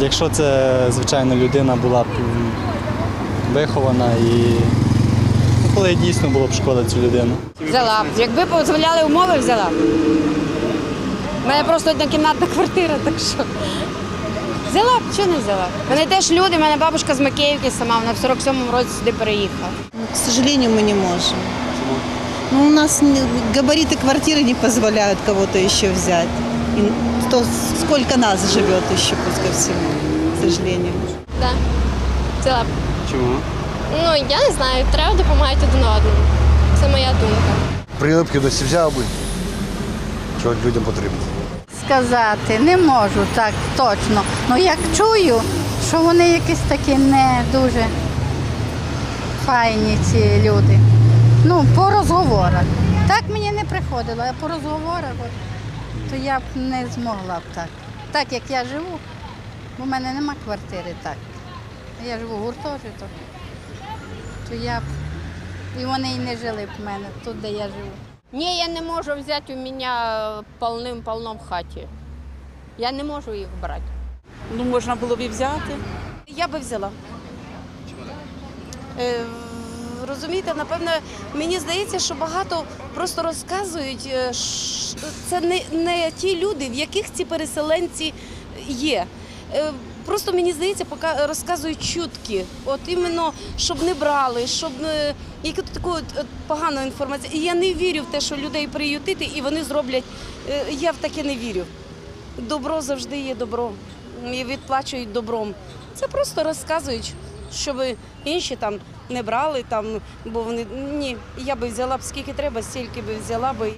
Якщо це, звичайно, людина була б м, вихована і ну, коли дійсно було б шкода цю людину. Взяла б. Якби дозволяли умови, взяла б. У мене просто однокімнатна квартира, так що. Взяла б, чого не взяла? Вони теж люди, у мене бабушка з Макеївки сама, вона в 47-му році сюди переїхала. К сожалению, мы не можем. Ну, у нас не- габариты квартиры не позволяют кого-то еще взять. И то, сколько нас живет еще, пусть ко всему, к сожалению. Да. Взяла б. Чому? Ну, я не знаю, треба допомагати один одному. Це моя думка. Прилипки досі взяв би, що людям потрібно. сказати не можу так точно. Ну як чую, що вони якісь такі не дуже файні ці люди. Ну, по розговорах. Так мені не приходило, а по розговорах, то я б не змогла б так. Так як я живу, бо в мене нема квартири так. Я живу в гуртожиток, то я б і вони і не жили б в мене тут, де я живу. Ні, я не можу взяти, у мене повним-повно в хаті. Я не можу їх брати. Ну, можна було б і взяти. Я би взяла. Е, Розумієте, напевно, мені здається, що багато просто розказують. е, ш- Це не, не ті люди, в яких ці переселенці є. Е, Просто мені здається, поки розказують чутки. От іменно, щоб не брали, щоб не яку таку погану інформацію. І я не вірю в те, що людей приютити і вони зроблять. е, Я в таке не вірю. Добро завжди є добро. І відплачують добром. Це просто розказують, щоб інші там не брали, там, бо вони ні, я би взяла б скільки треба, стільки би взяла би.